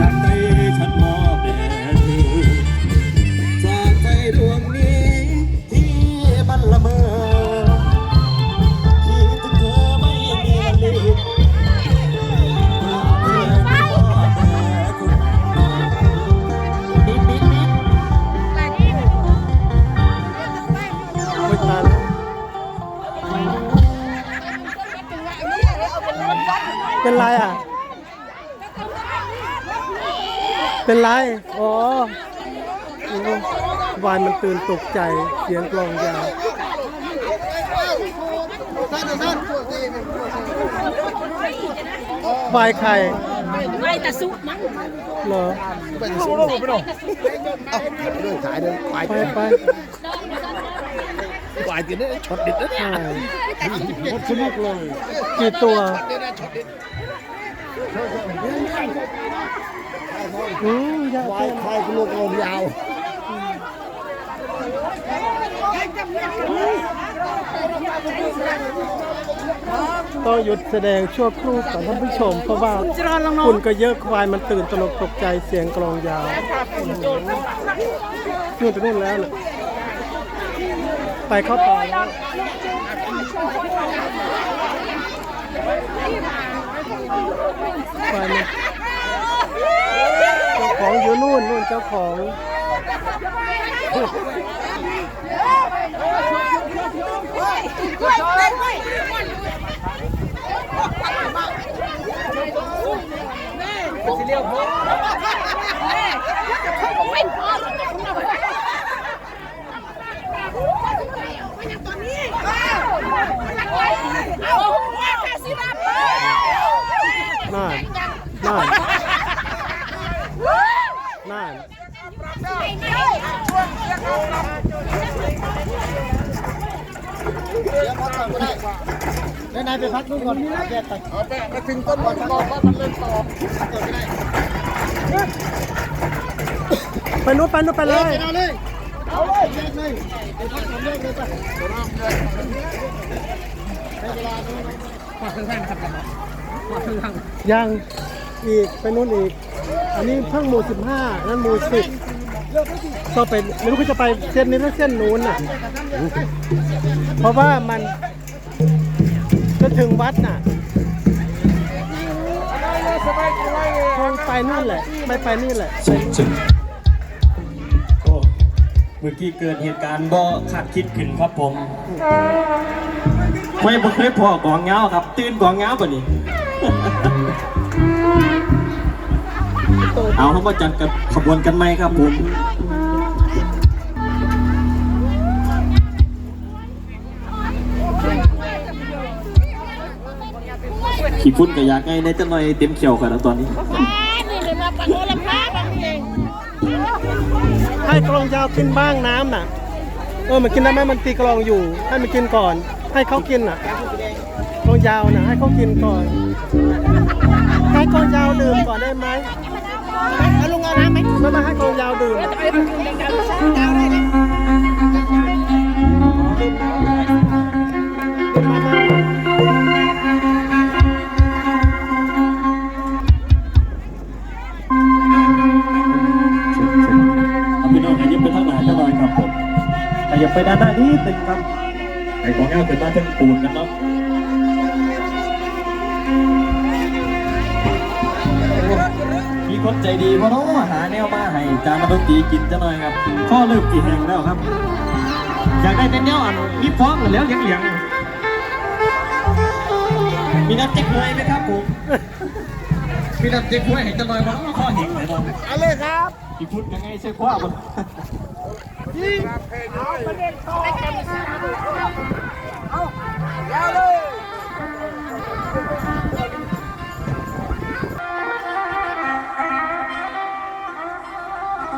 จากใจฉันมอบแด่เธอจากใจดวงนี้ที่มันเมอคิดเธอไม่มีวันลืมเป็นไรอะ เป็นไร อ๋อโอ้วายมันตื่นตกใจ เสียงกลองยาววายใครไล่ตะซุกมั้งเหรอเรื่องขายเรื่องควายไปไปควายกินได้ช็อตเด็ดนะเนี่ยใช่หมดสนุกเลยกี่ตัว อืมยาวควายควายกิโลกรัมยาวต้องหยุดแสดงชั่วครู่ก่อนท่านผู้ชม เพราะว่าคุณก็เยอะควายมันตื่นตระหนกตกใจเสียงกลองยาวนู่นไปนู่นแล้วน่ะไปเข้าป่าแล้วควายมันเจ้าของอยู่นู่นนู่นเจ้าของน่านน่าน น่านนายนายไปพักนู่นก่อนแยกไปเอาไปมาถึงต้นก่อนบอกว่ามันเล่นต่อเกิดไม่ได้ไปนู้นไปนู้นไปเลยเอาเลยเอาเลยแยกเลยไปพักก่อนแยกเลยไปยังอีกไปนู้นอีก อันนี้เพิ่งหมู่สิบห้านั่นหมู่สิบก็เป็นไม่รู้เขาจะไปเส้นนี้หรือเส้นนู้นน่ะ เพราะว่ามันจะถึงวัดน่ะคงไปนู่นแหละไม่ไปนี่แหละสุดสุดโอ้เมื่อกี้เกิดเหตุการณ์บ่คาดคิดขึ้นครับผมไม่บ่เคยพอกองเงาครับ ตื่นกองเงาป่ะนี่ เอาเขามาจัดกับขบวนกันไหมครับผมขี้ฟุ้นก็อยาไงในจะหน่อยเต็มเขียวกันแล้วตอนนี้ให้กลองยาวกินบ้างน้ำน่ะ เออมันกินได้ไหมมันตีกลองอยู่ ให้มันกินก่อน ให้เขากินน่ะกลองยาวน่ะให้เขากินก่อนให้กลองยาวดื่มก่อนได้ไหม เอาลุงเอาน้ำไหมไม่ม่ให้กองยาวดื่มมามาเอาพี่น้องขยับไปทางไหนจะหน่อยครับผมขยับไปด้านหน้านิดนึงครับไอ้ของเงาขึ้นมาถึงปูนกันเนาะ คนใจดีพ่อน้องหาแนวมาให้จานมาดนตีกินจะหน่อยครับข้อเริ่มตีแหงแล้วครับ อยากได้เป็นแนวอะมีฟ้องแล้วเลี้ยงเลี้ยงมีน้ำเจ๊กเลยไหมครับผมมีน้ำเจ๊กเลยเห็นจะลอยมาข้อเหิ่งเลยบอลอะไรครับพี่พูดยังไงใช่คว้ามั้ยิงเอาประเด็นต่อเอา